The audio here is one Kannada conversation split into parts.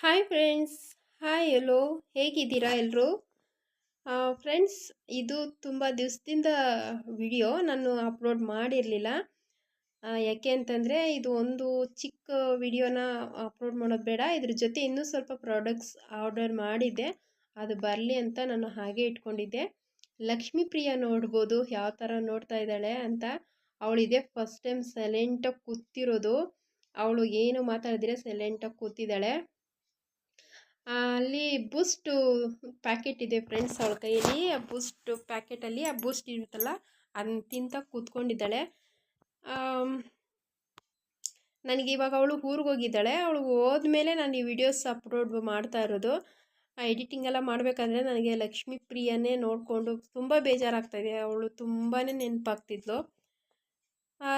ಹಾಯ್ ಫ್ರೆಂಡ್ಸ್ ಹಾಯ್ ಎಲ್ಲೋ ಹೇಗಿದ್ದೀರಾ ಎಲ್ಲರೂ ಫ್ರೆಂಡ್ಸ್ ಇದು ತುಂಬ ದಿವಸದಿಂದ ವಿಡಿಯೋ ನಾನು ಅಪ್ಲೋಡ್ ಮಾಡಿರಲಿಲ್ಲ. ಯಾಕೆ ಅಂತಂದರೆ ಇದು ಒಂದು ಚಿಕ್ಕ ವಿಡಿಯೋನ ಅಪ್ಲೋಡ್ ಮಾಡೋದು ಬೇಡ. ಇದ್ರ ಜೊತೆ ಇನ್ನೂ ಸ್ವಲ್ಪ ಪ್ರಾಡಕ್ಟ್ಸ್ ಆರ್ಡರ್ ಮಾಡಿದ್ದೆ. ಅದು ಬರಲಿ ಅಂತ ನಾನು ಹಾಗೆ ಇಟ್ಕೊಂಡಿದ್ದೆ. ಲಕ್ಷ್ಮೀ ಪ್ರಿಯ ನೋಡ್ಬೋದು, ಯಾವ ಥರ ನೋಡ್ತಾ ಇದ್ದಾಳೆ ಅಂತ. ಅವಳಿದೆ ಫಸ್ಟ್ ಟೈಮ್ ಸೈಲೆಂಟಾಗಿ ಕೂತಿರೋದು. ಅವಳು ಏನು ಮಾತಾಡಿದ್ರೆ ಸೈಲೆಂಟಾಗಿ ಕೂತಿದ್ದಾಳೆ. ಅಲ್ಲಿ ಬೂಸ್ಟು ಪ್ಯಾಕೆಟ್ ಇದೆ ಫ್ರೆಂಡ್ಸ್ ಅವಳ ಕೈಯಲ್ಲಿ. ಆ ಬೂಸ್ಟ್ ಪ್ಯಾಕೆಟಲ್ಲಿ ಆ ಬೂಸ್ಟ್ ಇರುತ್ತಲ್ಲ ಅದನ್ನ ತಿಂತ ಕೂತ್ಕೊಂಡಿದ್ದಾಳೆ. ನನಗೆ ಇವಾಗ ಅವಳು ಊರಿಗೆ ಹೋಗಿದ್ದಾಳೆ. ಅವಳು ಹೋದ್ಮೇಲೆ ನಾನು ಈ ವಿಡಿಯೋಸ್ ಅಪ್ಲೋಡ್ ಮಾಡ್ತಾ ಇರೋದು. ಎಡಿಟಿಂಗ್ ಎಲ್ಲ ಮಾಡಬೇಕಂದ್ರೆ ನನಗೆ ಲಕ್ಷ್ಮೀ ಪ್ರಿಯನೇ ನೋಡಿಕೊಂಡು ತುಂಬ ಬೇಜಾರಾಗ್ತಾಯಿದೆ ಅವಳು ತುಂಬಾ ನೆನಪಾಗ್ತಿದ್ಲು.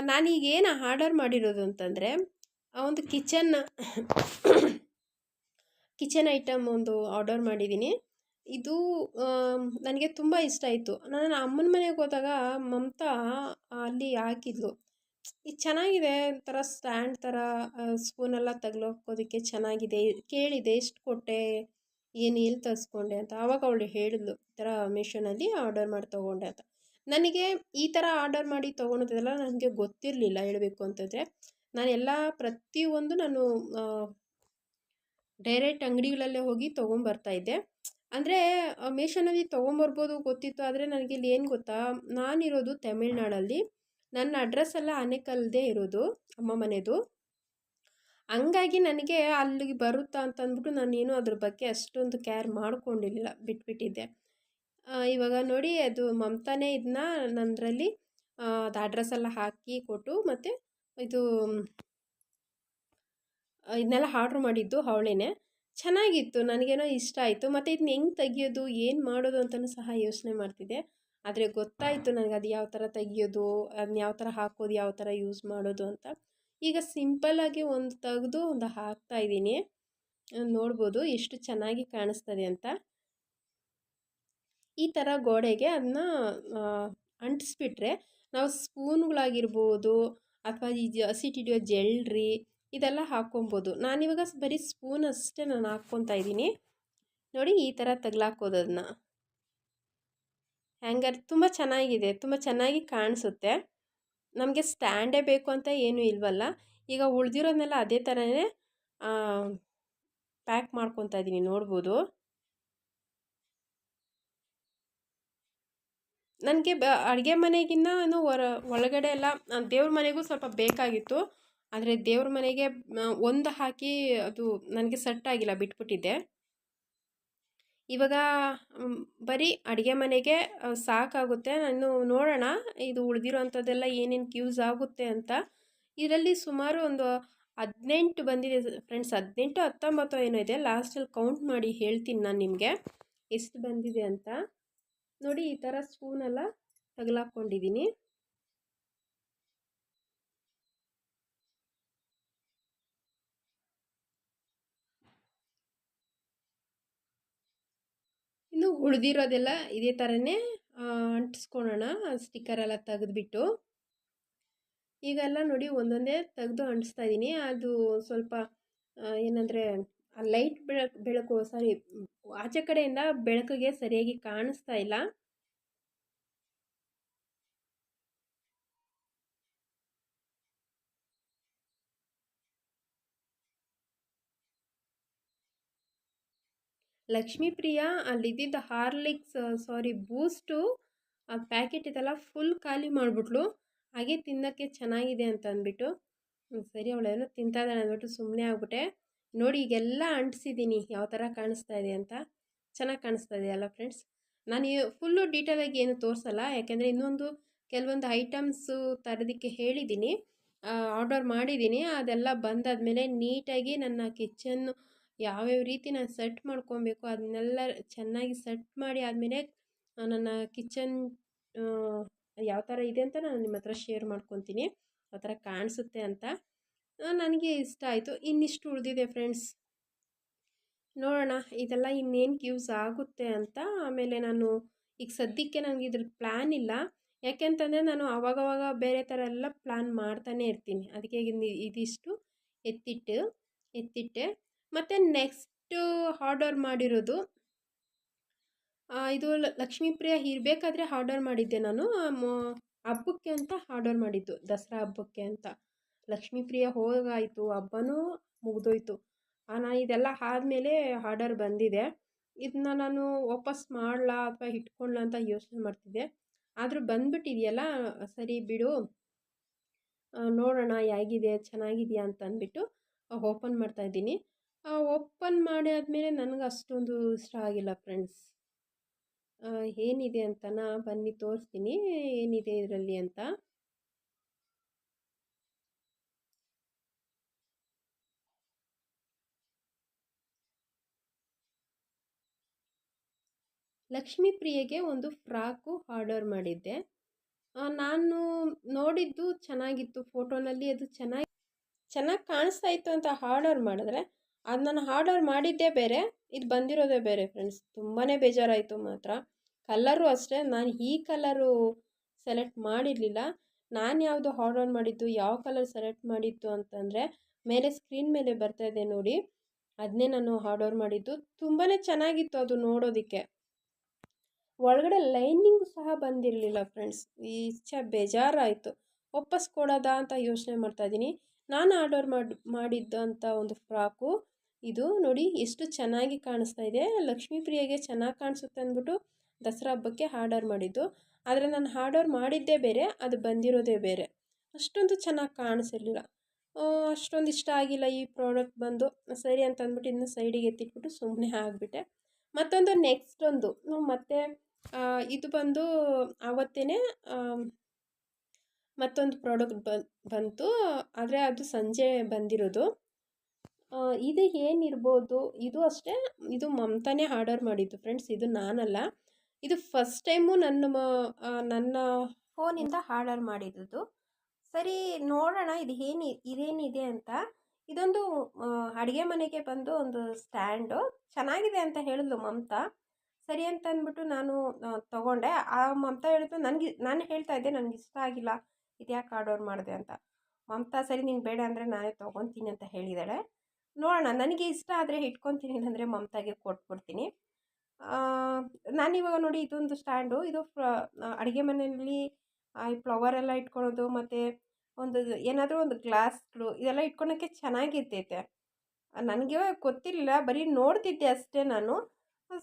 ನಾನೀಗೇನು ಆರ್ಡರ್ ಮಾಡಿರೋದು ಅಂತಂದರೆ ಒಂದು ಕಿಚನ್ ಕಿಚನ್ ಐಟಮ್ ಒಂದು ಆರ್ಡರ್ ಮಾಡಿದ್ದೀನಿ. ಇದು ನನಗೆ ತುಂಬ ಇಷ್ಟ ಆಯಿತು. ನಾನು ಅಮ್ಮನ ಮನೆಗೆ ಹೋದಾಗ ಮಮತಾ ಅಲ್ಲಿ ಹಾಕಿದ್ಲು. ಇದು ಚೆನ್ನಾಗಿದೆ ಒಂಥರ ಸ್ಟ್ಯಾಂಡ್ ಥರ ಸ್ಪೂನೆಲ್ಲ ತಗ್ಲೋಕೋದಕ್ಕೆ ಚೆನ್ನಾಗಿದೆ. ಕೇಳಿದೆ, ಎಷ್ಟು ಕೊಟ್ಟೆ? ಏನು ಎಲ್ಲಿ ತರಿಸ್ಕೊಂಡೆ? ಅಂತ. ಆವಾಗ ಅವಳು ಹೇಳಿದ್ಲು, ಈ ಥರ ಮೀಶೋನಲ್ಲಿ ಆರ್ಡರ್ ಮಾಡಿ ತೊಗೊಂಡೆ ಅಂತ. ನನಗೆ ಈ ಥರ ಆರ್ಡರ್ ಮಾಡಿ ತೊಗೊಳೋದೆಲ್ಲ ನನಗೆ ಗೊತ್ತಿರಲಿಲ್ಲ ಹೇಳಬೇಕು ಅಂತಂದರೆ. ನಾನು ಎಲ್ಲ ಪ್ರತಿಯೊಂದು ನಾನು ಡೈರೆಕ್ಟ್ ಅಂಗಡಿಗಳಲ್ಲೇ ಹೋಗಿ ತೊಗೊಂಬರ್ತಾ ಇದ್ದೆ. ಅಂದರೆ ಮೀಶೋನಲ್ಲಿ ತೊಗೊಂಬರ್ಬೋದು ಗೊತ್ತಿತ್ತು, ಆದರೆ ನನಗೆ ಇಲ್ಲಿ ಏನು ಗೊತ್ತಾ, ನಾನಿರೋದು ತಮಿಳ್ನಾಡಲ್ಲಿ. ನನ್ನ ಅಡ್ರೆಸ್ ಎಲ್ಲ ಆನೆಕಲ್ದೇ ಇರೋದು, ಅಮ್ಮ ಮನೆದು. ಹಂಗಾಗಿ ನನಗೆ ಅಲ್ಲಿಗೆ ಬರುತ್ತಾ ಅಂತ ಅಂದ್ಬಿಟ್ಟು ನಾನೇನು ಅದ್ರ ಬಗ್ಗೆ ಅಷ್ಟೊಂದು ಕೇರ್ ಮಾಡ್ಕೊಂಡಿರಲಿಲ್ಲ ಬಿಟ್ಬಿಟ್ಟಿದ್ದೆ. ಇವಾಗ ನೋಡಿ, ಅದು ಮಮತಾನೇ ಇದನ್ನ ನನ್ನದ್ರಲ್ಲಿ ಅದು ಅಡ್ರೆಸ್ ಎಲ್ಲ ಹಾಕಿ ಕೊಟ್ಟು ಮತ್ತು ಇದು ಇದನ್ನೆಲ್ಲ ಆರ್ಡ್ರ್ ಮಾಡಿದ್ದು ಅವಳೇನೆ. ಚೆನ್ನಾಗಿತ್ತು, ನನಗೇನೋ ಇಷ್ಟ ಆಯಿತು. ಮತ್ತು ಇದನ್ನ ಹೆಂಗೆ ತೆಗಿಯೋದು, ಏನು ಮಾಡೋದು ಅಂತಲೂ ಸಹ ಯೋಚನೆ ಮಾಡ್ತಿದ್ದೆ. ಆದರೆ ಗೊತ್ತಾಯಿತು ನನಗೆ ಅದು ಯಾವ ಥರ ತೆಗಿಯೋದು ಅದನ್ನ ಯಾವ ಥರ ಹಾಕೋದು, ಯಾವ ಥರ ಯೂಸ್ ಮಾಡೋದು ಅಂತ. ಈಗ ಸಿಂಪಲ್ಲಾಗಿ ಒಂದು ತೆಗೆದು ಒಂದು ಹಾಕ್ತಾ ಇದ್ದೀನಿ. ನೋಡ್ಬೋದು ಎಷ್ಟು ಚೆನ್ನಾಗಿ ಕಾಣಿಸ್ತದೆ ಅಂತ. ಈ ಥರ ಗೋಡೆಗೆ ಅದನ್ನ ಅಂಟಿಸ್ಬಿಟ್ರೆ ನಾವು ಸ್ಪೂನ್ಗಳಾಗಿರ್ಬೋದು, ಅಥವಾ ಈ ಹಸಿಟ್ಟಿಡಿಯೋ ಜೆಲ್ರಿ ಇದೆಲ್ಲ ಹಾಕ್ಕೊಬೋದು. ನಾನಿವಾಗ ಬರೀ ಸ್ಪೂನ್ ಅಷ್ಟೇ ನಾನು ಹಾಕ್ಕೊತಾ ಇದ್ದೀನಿ. ನೋಡಿ ಈ ಥರ ತಗ್ಲಾಕೋದು ಅದನ್ನ ಹ್ಯಾಂಗರ್ ತುಂಬ ಚೆನ್ನಾಗಿದೆ, ತುಂಬ ಚೆನ್ನಾಗಿ ಕಾಣಿಸುತ್ತೆ. ನಮಗೆ ಸ್ಟ್ಯಾಂಡೇ ಬೇಕು ಅಂತ ಏನೂ ಇಲ್ವಲ್ಲ. ಈಗ ಉಳಿದಿರೋದನ್ನೆಲ್ಲ ಅದೇ ಥರನೇ ಪ್ಯಾಕ್ ಮಾಡ್ಕೊತಾ ಇದ್ದೀನಿ ನೋಡ್ಬೋದು. ನನಗೆ ಬ, ಅಡುಗೆ ಮನೆಗಿನ್ನ ಹೊರ, ಒಳಗಡೆ ಎಲ್ಲ ದೇವ್ರ ಮನೆಗೂ ಸ್ವಲ್ಪ ಬೇಕಾಗಿತ್ತು. ಆದರೆ ದೇವ್ರ ಮನೆಗೆ ಒಂದು ಹಾಕಿ ಅದು ನನಗೆ ಸೆಟ್ ಆಗಿಲ್ಲ, ಬಿಟ್ಬಿಟ್ಟಿದ್ದೆ. ಇವಾಗ ಬರೀ ಅಡುಗೆ ಮನೆಗೆ ಸಾಕಾಗುತ್ತೆ. ನಾನು ನೋಡೋಣ, ಇದು ಉಳಿದಿರೋ ಅಂಥದ್ದೆಲ್ಲ ಏನೇನು ಯೂಸ್ ಆಗುತ್ತೆ ಅಂತ. ಇದರಲ್ಲಿ ಸುಮಾರು ಒಂದು ಹದಿನೆಂಟು ಬಂದಿದೆ ಫ್ರೆಂಡ್ಸ್ ಹದಿನೆಂಟು, ಹತ್ತೊಂಬತ್ತು ಏನೋ ಇದೆ. ಲಾಸ್ಟಲ್ಲಿ ಕೌಂಟ್ ಮಾಡಿ ಹೇಳ್ತೀನಿ ನಾನು ನಿಮಗೆ. ಎಷ್ಟು ಬಂದಿದೆ ಅಂತ. ನೋಡಿ, ಈ ಥರ ಸ್ಪೂನೆಲ್ಲ ತಗಲಾಕ್ಕೊಂಡಿದ್ದೀನಿ ಇನ್ನು ಉಳಿದಿರೋದೆಲ್ಲ ಇದೇ ಥರನೇ ಅಂಟಿಸ್ಕೊಳೋಣ ಸ್ಟಿಕ್ಕರೆಲ್ಲ ತೆಗೆದ್ಬಿಟ್ಟು. ಈಗೆಲ್ಲ ನೋಡಿ ಒಂದೊಂದೇ ತೆಗೆದು ಅಂಟಿಸ್ತಾ ಇದ್ದೀನಿ. ಅದು ಸ್ವಲ್ಪ ಏನಂದರೆ ಲೈಟ್ ಬೆಳಕು ಬೆಳಕು ಸಾರಿ ಆಚೆ ಕಡೆಯಿಂದ ಬೆಳಕಿಗೆ ಸರಿಯಾಗಿ ಕಾಣಿಸ್ತಾ ಇಲ್ಲ. ಲಕ್ಷ್ಮೀ ಪ್ರಿಯಾ, ಅಲ್ಲಿದ್ದಿದ್ದ ಹಾರ್ಲಿಕ್ಸ್ ಸಾರಿ ಬೂಸ್ಟು, ಆ ಪ್ಯಾಕೆಟ್ ಇದೆಲ್ಲ ಫುಲ್ ಖಾಲಿ ಮಾಡಿಬಿಟ್ಲು. ಹಾಗೆ ತಿನ್ನೋಕ್ಕೆ ಚೆನ್ನಾಗಿದೆ ಅಂತ ಅಂದ್ಬಿಟ್ಟು. ಸರಿ, ಅವಳೇನೋ ತಿಂತಾ ಇದ್ದಾಳೆ ಅಂದ್ಬಿಟ್ಟು ಸುಮ್ಮನೆ ಆಗ್ಬಿಟ್ಟೆ. ನೋಡಿ, ಈಗೆಲ್ಲ ಅಂಟಿಸಿದ್ದೀನಿ. ಯಾವ ಥರ ಕಾಣಿಸ್ತಾ ಇದೆ ಅಂತ. ಚೆನ್ನಾಗಿ ಕಾಣಿಸ್ತಾ ಇದೆಯಲ್ಲ ಫ್ರೆಂಡ್ಸ್ ನಾನು ಫುಲ್ಲು ಡೀಟೇಲಾಗಿ ಏನು ತೋರಿಸಲ್ಲ. ಯಾಕೆಂದರೆ ಇನ್ನೊಂದು ಕೆಲವೊಂದು ಐಟಮ್ಸು ತರೋದಕ್ಕೆ ಹೇಳಿದ್ದೀನಿ. ಆರ್ಡರ್ ಮಾಡಿದ್ದೀನಿ. ಅದೆಲ್ಲ ಬಂದಾದ ಮೇಲೆ ನೀಟಾಗಿ ನನ್ನ ಕಿಚನ್ನು ಯಾವ್ಯಾವ ರೀತಿ ನಾನು ಸೆಟ್ ಮಾಡ್ಕೊಬೇಕು ಅದನ್ನೆಲ್ಲ ಚೆನ್ನಾಗಿ ಸೆಟ್ ಮಾಡಿ ಆದಮೇಲೆ ನನ್ನ ಕಿಚನ್ ಯಾವ ಥರ ಇದೆ ಅಂತ ನಾನು ನಿಮ್ಮ ಹತ್ರ ಶೇರ್ ಮಾಡ್ಕೊತೀನಿ. ಆ ಥರ ಕಾಣಿಸುತ್ತೆ ಅಂತ ನನಗೆ ಇಷ್ಟ ಆಯಿತು. ಇನ್ನಿಷ್ಟು ಉಳಿದಿದೆ ಫ್ರೆಂಡ್ಸ್. ನೋಡೋಣ, ಇದೆಲ್ಲ ಇನ್ನೇನು ಯೂಸ್ ಆಗುತ್ತೆ ಅಂತ. ಆಮೇಲೆ ನಾನು, ಈಗ ಸದ್ಯಕ್ಕೆ ನನಗೆ ಇದ್ರ ಪ್ಲ್ಯಾನ್ ಇಲ್ಲ. ಯಾಕೆಂತಂದರೆ ನಾನು ಅವಾಗವಾಗ ಬೇರೆ ಥರ ಎಲ್ಲ ಪ್ಲ್ಯಾನ್ ಮಾಡ್ತಾನೆ ಇರ್ತೀನಿ. ಅದಕ್ಕೆ ಇದಿಷ್ಟು ಎತ್ತಿಟ್ಟು, ಎತ್ತಿಟ್ಟೆ. ಮತ್ತು ನೆಕ್ಸ್ಟ್ ಆರ್ಡರ್ ಮಾಡಿರೋದು ಇದು ಲಕ್ಷ್ಮೀಪ್ರಿಯ ಇರಬೇಕಾದ್ರೆ ಆರ್ಡರ್ ಮಾಡಿದ್ದೆ ನಾನು. ಹಬ್ಬಕ್ಕೆ ಅಂತ ಆರ್ಡರ್ ಮಾಡಿದ್ದು, ದಸರಾ ಹಬ್ಬಕ್ಕೆ ಅಂತ. ಲಕ್ಷ್ಮೀಪ್ರಿಯ ಹೋಗಾಯಿತು, ಹಬ್ಬನೂ ಮುಗಿದೋಯ್ತು. ನಾನು ಇದೆಲ್ಲ ಆದಮೇಲೆ ಆರ್ಡರ್ ಬಂದಿದೆ. ಇದನ್ನ ನಾನು ವಾಪಸ್ ಮಾಡಲಾ ಅಥವಾ ಇಟ್ಕೊಳ್ಳ ಅಂತ ಯೋಚನೆ ಮಾಡ್ತಿದ್ದೆ. ಆದರೂ ಬಂದ್ಬಿಟ್ಟಿದೆಯಲ್ಲ, ಸರಿ ಬಿಡು ನೋಡೋಣ ಹೇಗಿದೆ, ಚೆನ್ನಾಗಿದೆಯಾ ಅಂತ ಅಂದ್ಬಿಟ್ಟು ಓಪನ್ ಮಾಡ್ತಾ ಇದ್ದೀನಿ. ಓಪನ್ ಮಾಡಿ ಆದಮೇಲೆ ನನಗೆ ಅಷ್ಟೊಂದು ಇಷ್ಟ ಆಗಿಲ್ಲ ಫ್ರೆಂಡ್ಸ್. ಏನಿದೆ ಅಂತನಾ ಬನ್ನಿ ತೋರಿಸ್ತೀನಿ. ಏನಿದೆ ಇದರಲ್ಲಿ ಅಂತ. ಲಕ್ಷ್ಮೀ ಪ್ರಿಯೆಗೆ ಒಂದು ಫ್ರಾಕು ಆರ್ಡರ್ ಮಾಡಿದ್ದೆ. ನಾನು ನೋಡಿದ್ದು ಚೆನ್ನಾಗಿತ್ತು. ಫೋಟೋನಲ್ಲಿ ಅದು ಚೆನ್ನಾಗಿ ಚೆನ್ನಾಗಿ ಕಾಣಿಸ್ತಾ ಇತ್ತು ಅಂತ ಆರ್ಡರ್ ಮಾಡಿದ್ರೆ ಅದು ನಾನು ಆರ್ಡರ್ ಮಾಡಿದ್ದೇ ಬೇರೆ, ಇದು ಬಂದಿರೋದೇ ಬೇರೆ ಫ್ರೆಂಡ್ಸ್ ತುಂಬಾ ಬೇಜಾರಾಯಿತು ಮಾತ್ರ. ಕಲ್ಲರು ಅಷ್ಟೇ, ನಾನು ಈ ಕಲರು ಸೆಲೆಕ್ಟ್ ಮಾಡಿರಲಿಲ್ಲ. ನಾನು ಯಾವುದು ಆರ್ಡರ್ ಮಾಡಿದ್ದು, ಯಾವ ಕಲರ್ ಸೆಲೆಕ್ಟ್ ಮಾಡಿದ್ದು ಅಂತಂದರೆ, ಮೇಲೆ ಸ್ಕ್ರೀನ್ ಮೇಲೆ ಬರ್ತಾ ಇದೆ ನೋಡಿ. ಅದನ್ನೇ ನಾನು ಆರ್ಡರ್ ಮಾಡಿದ್ದು. ತುಂಬಾ ಚೆನ್ನಾಗಿತ್ತು ಅದು ನೋಡೋದಕ್ಕೆ. ಒಳಗಡೆ ಲೈನಿಂಗ್ ಸಹ ಬಂದಿರಲಿಲ್ಲ ಫ್ರೆಂಡ್ಸ್ ಈಚ ಬೇಜಾರಾಯಿತು. ವಾಪಸ್ ಕೊಡೋದಾ ಅಂತ ಯೋಚನೆ ಮಾಡ್ತಾ ಇದ್ದೀನಿ ನಾನು ಆರ್ಡರ್ ಮಾಡಿ ಮಾಡಿದ್ದಂಥ ಒಂದು ಫ್ರಾಕು ಇದು ನೋಡಿ ಎಷ್ಟು ಚೆನ್ನಾಗಿ ಕಾಣಿಸ್ತಾ ಇದೆ. ಲಕ್ಷ್ಮೀ ಪ್ರಿಯೆಗೆ ಚೆನ್ನಾಗಿ ಕಾಣಿಸುತ್ತೆ ಅಂದ್ಬಿಟ್ಟು ದಸರಾ ಹಬ್ಬಕ್ಕೆ ಆರ್ಡರ್ ಮಾಡಿದ್ದು. ಆದರೆ ನಾನು ಆರ್ಡರ್ ಮಾಡಿದ್ದೇ ಬೇರೆ, ಅದು ಬಂದಿರೋದೇ ಬೇರೆ. ಅಷ್ಟೊಂದು ಚೆನ್ನಾಗಿ ಕಾಣಿಸಿರ್ಲಿಲ್ಲ. ಅಷ್ಟೊಂದು ಇಷ್ಟ ಆಗಿಲ್ಲ ಈ ಪ್ರಾಡಕ್ಟ್ ಬಂದು. ಸರಿ ಅಂತ ಅಂದ್ಬಿಟ್ಟು ಇನ್ನು ಸೈಡಿಗೆ ಎತ್ತಿಟ್ಬಿಟ್ಟು ಸುಮ್ಮನೆ ಆಗಿಬಿಟ್ಟೆ. ಮತ್ತೊಂದು ನೆಕ್ಸ್ಟ್ ಒಂದು. ಮತ್ತು ಇದು ಬಂದು ಆವತ್ತೇ ಮತ್ತೊಂದು ಪ್ರಾಡಕ್ಟ್ ಬಂತು. ಆದರೆ ಅದು ಸಂಜೆ ಬಂದಿರೋದು. ಇದು ಏನಿರ್ಬೋದು, ಇದು ಅಷ್ಟೇ, ಇದು ಮಮತಾನೇ ಆರ್ಡರ್ ಮಾಡಿದ್ದು ಫ್ರೆಂಡ್ಸ್ ಇದು ನಾನಲ್ಲ. ಇದು ಫಸ್ಟ್ ಟೈಮು ನನ್ನ ನನ್ನ ಫೋನಿಂದ ಆರ್ಡರ್ ಮಾಡಿದ್ದು ಸರಿ, ನೋಡೋಣ, ಇದು ಏನು, ಇದೇನಿದೆ ಅಂತ. ಇದೊಂದು ಅಡುಗೆ ಮನೆಗೆ ಬಂದು ಒಂದು ಸ್ಟ್ಯಾಂಡು ಚೆನ್ನಾಗಿದೆ ಅಂತ ಹೇಳಿದ್ಲು ಮಮತಾ. ಸರಿ ಅಂತ ಅಂದ್ಬಿಟ್ಟು ನಾನು ತಗೊಂಡೆ. ಆ ಮಮತಾ ಹೇಳಿದ್ರು ನನಗೆ, ನಾನು ಹೇಳ್ತಾ ಇದ್ದೆ, ನನಗೆ ಇಷ್ಟ ಆಗಿಲ್ಲ. ಇದ್ಯಾಕೆ ಆರ್ಡರ್ ಮಾಡಿದೆ? ಅಂತ. ಮಮತಾ, ಸರಿ, ನಿಂಗೆ ಬೇಡ ಅಂದರೆ ನಾನೇ ತೊಗೊತೀನಿ ಅಂತ ಹೇಳಿದಾಳೆ ನೋಡೋಣ. ನನಗೆ ಇಷ್ಟ ಆದರೆ ಇಟ್ಕೊತೀನಿ ಅಂದರೆ ಮಮತಾಗೆ ಕೊಟ್ಬಿಡ್ತೀನಿ. ನಾನಿವಾಗ ನೋಡಿ ಇದೊಂದು ಸ್ಟ್ಯಾಂಡು. ಇದು ಅಡುಗೆ ಮನೆಯಲ್ಲಿ ಈ ಫ್ಲವರ್ ಎಲ್ಲ ಇಟ್ಕೊಳ್ಳೋದು ಮತ್ತು ಒಂದು ಏನಾದರೂ ಒಂದು ಗ್ಲಾಸ್ಗಳು ಇದೆಲ್ಲ ಇಟ್ಕೊಳಕ್ಕೆ ಚೆನ್ನಾಗಿರ್ತೈತೆ. ನನಗೆ ಗೊತ್ತಿರಲಿಲ್ಲ, ಬರೀ ನೋಡ್ತಿದ್ದೆ ಅಷ್ಟೇ ನಾನು.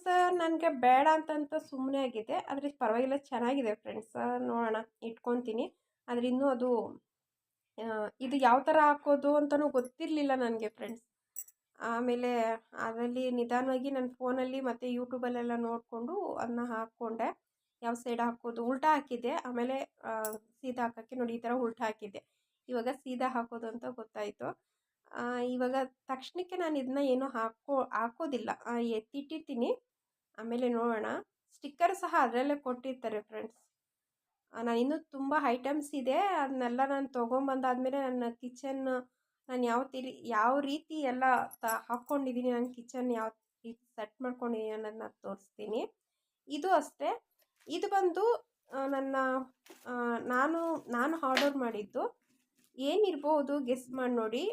ಸರ್ ನನಗೆ ಬೇಡ ಅಂತಂತ ಸುಮ್ಮನೆ ಆಗಿದೆ ಆದರೆ ಪರವಾಗಿಲ್ಲ, ಚೆನ್ನಾಗಿದೆ ಫ್ರೆಂಡ್ಸ್. ನೋಡೋಣ, ಇಟ್ಕೊತೀನಿ. ಆದರೆ ಇನ್ನೂ ಅದು ಇದು ಯಾವ ಥರ ಹಾಕೋದು ಅಂತಲೂ ಗೊತ್ತಿರಲಿಲ್ಲ ನನಗೆ ಫ್ರೆಂಡ್ಸ್. ಆಮೇಲೆ ಅದರಲ್ಲಿ ನಿಧಾನವಾಗಿ ನನ್ನ ಫೋನಲ್ಲಿ ಮತ್ತು ಯೂಟ್ಯೂಬಲ್ಲೆಲ್ಲ ನೋಡಿಕೊಂಡು ಅದನ್ನ ಹಾಕ್ಕೊಂಡೆ. ಯಾವ ಸೈಡ್ ಹಾಕೋದು? ಉಲ್ಟಾ ಹಾಕಿದ್ದೆ. ಆಮೇಲೆ ಸೀದಾ ಹಾಕೋಕ್ಕೆ ನೋಡಿ, ಈ ಥರ ಉಲ್ಟಾ ಹಾಕಿದ್ದೆ. ಇವಾಗ ಸೀದಾ ಹಾಕೋದು ಅಂತ ಗೊತ್ತಾಯಿತು. ಇವಾಗ ತಕ್ಷಣಕ್ಕೆ ನಾನು ಇದನ್ನ ಏನೂ ಹಾಕೋ, ಹಾಕೋದಿಲ್ಲ. ಎತ್ತಿಟ್ಟಿರ್ತೀನಿ. ಆಮೇಲೆ ನೋಡೋಣ. ಸ್ಟಿಕ್ಕರ್ ಸಹ ಅದರಲ್ಲೇ ಕೊಟ್ಟಿರ್ತಾರೆ ಫ್ರೆಂಡ್ಸ್. ನಾನು ಇನ್ನೂ ತುಂಬ ಐಟಮ್ಸ್ ಇದೆ. ಅದನ್ನೆಲ್ಲ ನಾನು ತೊಗೊಂಬಂದಾದ್ಮೇಲೆ ನನ್ನ ಕಿಚನ್ ನಾನು ಯಾವ ತಿರಿ ಯಾವ ರೀತಿ ಎಲ್ಲ ತ ಹಾಕ್ಕೊಂಡಿದ್ದೀನಿ ನನ್ನ ಕಿಚನ್ ಯಾವ ರೀತಿ ಸೆಟ್ ಮಾಡ್ಕೊಂಡಿದ್ದೀನಿ ಅನ್ನೋದನ್ನ ತೋರಿಸ್ತೀನಿ. ಇದು ಅಷ್ಟೇ. ಇದು ಬಂದು ನನ್ನ ನಾನು ನಾನು ಆರ್ಡರ್ ಮಾಡಿದ್ದು. ಏನಿರ್ಬೋದು ಗೆಸ್ ಮಾಡಿ ನೋಡಿ.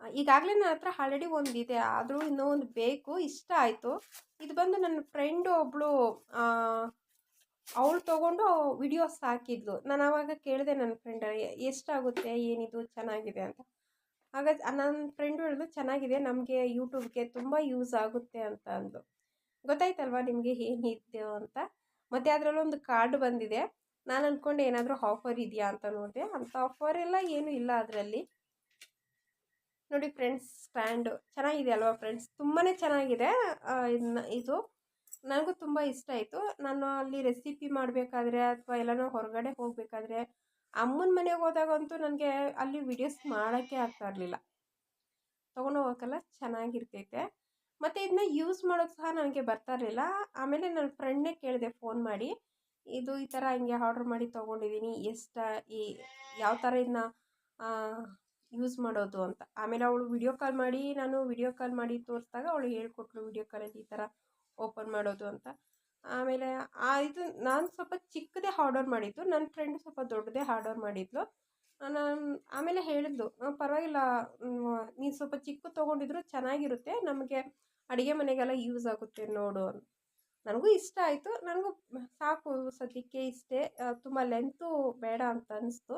ಈಗಾಗಲೇ ನನ್ನ ಹತ್ರ ಆಲ್ರೆಡಿ ಒಂದಿದೆ, ಆದರೂ ಇನ್ನೂ ಒಂದು ಬೇಕು, ಇಷ್ಟ ಆಯಿತು. ಇದು ಬಂದು ನನ್ನ ಫ್ರೆಂಡು ಒಬ್ಬಳು ಅವಳು ತೊಗೊಂಡು ವಿಡಿಯೋಸ್ ಹಾಕಿದ್ಲು ನಾನು ಆವಾಗ ಕೇಳಿದೆ ನನ್ನ ಫ್ರೆಂಡ್ ಎಷ್ಟಾಗುತ್ತೆ? ಏನಿದು? ಚೆನ್ನಾಗಿದೆ? ಅಂತ. ಆಗ ನನ್ನ ಫ್ರೆಂಡು ಹೇಳಿದ್ರು ಚೆನ್ನಾಗಿದೆ. ನಮಗೆ ಯೂಟ್ಯೂಬ್ಗೆ ತುಂಬ ಯೂಸ್ ಆಗುತ್ತೆ ಅಂತ ಅಂದು ಗೊತ್ತಾಯ್ತಲ್ವಾ ನಿಮಗೆ ಏನಿತ್ತು ಅಂತ. ಮತ್ತು ಅದರಲ್ಲೊಂದು ಕಾರ್ಡ್ ಬಂದಿದೆ. ನಾನು ಅಂದ್ಕೊಂಡು ಏನಾದರೂ ಆಫರ್ ಇದೆಯಾ? ಅಂತ ನೋಡಿದೆ. ಅಂಥ ಆಫರ್ ಎಲ್ಲ ಏನೂ ಇಲ್ಲ ಅದರಲ್ಲಿ. ನೋಡಿ ಫ್ರೆಂಡ್ಸ್ ಸ್ಟ್ಯಾಂಡು ಚೆನ್ನಾಗಿದೆ ಅಲ್ವಾ ಫ್ರೆಂಡ್ಸ್ ತುಂಬಾ ಚೆನ್ನಾಗಿದೆ. ಇದು. ನನಗೂ ತುಂಬ ಇಷ್ಟ ಆಯಿತು. ನಾನು ಅಲ್ಲಿ ರೆಸಿಪಿ ಮಾಡಬೇಕಾದ್ರೆ ಅಥವಾ ಎಲ್ಲನೋ ಹೊರಗಡೆ ಹೋಗಬೇಕಾದ್ರೆ ಅಮ್ಮನ ಮನೆಗೆ ಹೋದಾಗಂತೂ ನನಗೆ ಅಲ್ಲಿ ವಿಡಿಯೋಸ್ ಮಾಡೋಕ್ಕೆ ಆಗ್ತಾ ಇರಲಿಲ್ಲ. ತೊಗೊಂಡು ಹೋಗೋಕ್ಕೆಲ್ಲ ಚೆನ್ನಾಗಿರ್ತೈತೆ. ಮತ್ತು ಇದನ್ನ ಯೂಸ್ ಮಾಡೋದು ಸಹ ನನಗೆ ಬರ್ತಾ ಇರಲಿಲ್ಲ. ಆಮೇಲೆ ನನ್ನ ಫ್ರೆಂಡ್ನೇ ಕೇಳಿದೆ ಫೋನ್ ಮಾಡಿ, ಇದು ಈ ಥರ ಹಿಂಗೆ ಆರ್ಡ್ರ್ ಮಾಡಿ ತೊಗೊಂಡಿದ್ದೀನಿ ಎಷ್ಟು, ಈ ಯಾವ ಥರ ಇದನ್ನ ಯೂಸ್ ಮಾಡೋದು? ಅಂತ. ಆಮೇಲೆ ಅವಳು ವಿಡಿಯೋ ಕಾಲ್ ಮಾಡಿ, ನಾನು ವಿಡಿಯೋ ಕಾಲ್ ಮಾಡಿ ತೋರಿಸಿದಾಗ ಅವಳು ಹೇಳ್ಕೊಟ್ಳು ವಿಡಿಯೋ ಕಾಲಲ್ಲಿ ಈ ಥರ ಓಪನ್ ಮಾಡೋದು ಅಂತ. ಆಮೇಲೆ ಆ ಇದು ನಾನು ಸ್ವಲ್ಪ ಚಿಕ್ಕದೇ ಆರ್ಡರ್ ಮಾಡಿದ್ದು ನನ್ನ ಫ್ರೆಂಡ್ ಸ್ವಲ್ಪ ದೊಡ್ಡದೇ ಆರ್ಡರ್ ಮಾಡಿದ್ಲು. ನಾನು ಆಮೇಲೆ ಹೇಳಿದ್ಲು ಪರವಾಗಿಲ್ಲ ನೀನು ಸ್ವಲ್ಪ ಚಿಕ್ಕ ತೊಗೊಂಡಿದ್ರು ಚೆನ್ನಾಗಿರುತ್ತೆ, ನಮಗೆ ಅಡುಗೆ ಮನೆಗೆಲ್ಲ ಯೂಸ್ ಆಗುತ್ತೆ ನೋಡು ನನಗೂ ಇಷ್ಟ ಆಯಿತು, ನನಗೂ ಸಾಕು ಸದ್ಯಕ್ಕೆ ಇಷ್ಟೇ ತುಂಬ ಲೆಂತು ಬೇಡ ಅಂತ ಅನಿಸ್ತು.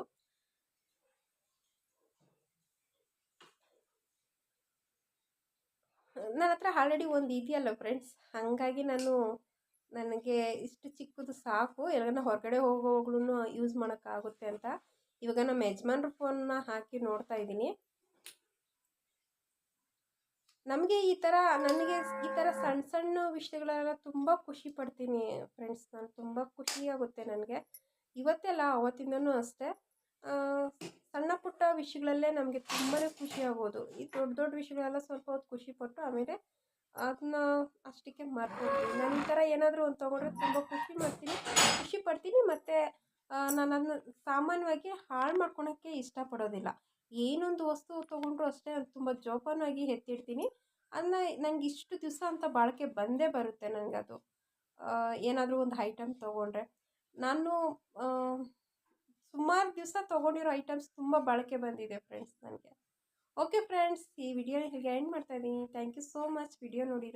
ನನ್ನ ಹತ್ರ ಆಲ್ರೆಡಿ ಒಂದು ಇದೆಯಲ್ಲ ಫ್ರೆಂಡ್ಸ್ ಹಾಗಾಗಿ ನಾನು ನನಗೆ ಇಷ್ಟು ಚಿಕ್ಕದು ಸಾಕು. ಎಲ್ಲಾನ ಹೊರಗಡೆ ಹೋಗೋವಾಗ್ಲೂ ಯೂಸ್ ಮಾಡೋಕ್ಕಾಗುತ್ತೆ ಅಂತ ಇವಾಗ ನಮ್ಮ ಯಜಮಾನ್ರ ಫೋನ್ನ ಹಾಕಿ ನೋಡ್ತಾ ಇದ್ದೀನಿ. ನಮಗೆ ಈ ಥರ ನನಗೆ ಈ ಥರ ಸಣ್ಣ ಸಣ್ಣ ವಿಷಯಗಳೆಲ್ಲ ತುಂಬ ಖುಷಿ ಪಡ್ತೀನಿ ಫ್ರೆಂಡ್ಸ್ ನಾನು ತುಂಬ ಖುಷಿಯಾಗುತ್ತೆ ನನಗೆ. ಇವತ್ತೆಲ್ಲ ಅವತ್ತಿಂದನೂ ಅಷ್ಟೇ. ಸಣ್ಣ ಪುಟ್ಟ ವಿಷಯಗಳಲ್ಲೇ ನಮಗೆ ತುಂಬಾ ಖುಷಿ ಈ ದೊಡ್ಡ ದೊಡ್ಡ ವಿಷಯಗಳೆಲ್ಲ ಸ್ವಲ್ಪ ಹೊತ್ತು ಖುಷಿ ಪಟ್ಟು ಆಮೇಲೆ ಅದನ್ನ ಅಷ್ಟಕ್ಕೆ ಮರ್ತೋಗ್ತೀನಿ ನಾನು ಥರ ಏನಾದರೂ ಒಂದು ತೊಗೊಂಡ್ರೆ ತುಂಬ ಖುಷಿ ಮಾಡ್ತೀನಿ. ಖುಷಿ ಪಡ್ತೀನಿ ಮತ್ತು ನಾನು ಅದನ್ನ ಸಾಮಾನ್ಯವಾಗಿ ಹಾಳು ಮಾಡ್ಕೊಳಕ್ಕೆ ಇಷ್ಟಪಡೋದಿಲ್ಲ. ಏನೊಂದು ವಸ್ತು ತೊಗೊಂಡ್ರು ಅಷ್ಟೇ ಅದು ತುಂಬ ಜೋಪಾನವಾಗಿ ಎತ್ತಿಡ್ತೀನಿ. ಅದನ್ನ ನಂಗೆ ಇಷ್ಟು ದಿವಸ ಅಂತ ಬಾಳಿಕೆ ಬಂದೇ ಬರುತ್ತೆ ನನಗದು ಏನಾದರೂ ಒಂದು ಐಟಮ್ ತೊಗೊಂಡ್ರೆ. ನಾನು ಸುಮಾರು ದಿವಸ ತೊಗೊಂಡಿರೋ ಐಟಮ್ಸ್ ತುಂಬ ಬಳಕೆ ಬಂದಿದೆ ಫ್ರೆಂಡ್ಸ್ ನನಗೆ. ಓಕೆ ಫ್ರೆಂಡ್ಸ್ ಈ ವಿಡಿಯೋ ಹೀಗೆ ಎಂಡ್ ಮಾಡ್ತಾ ಇದ್ದೀನಿ. Thank you so much video ನೋಡಿರೋ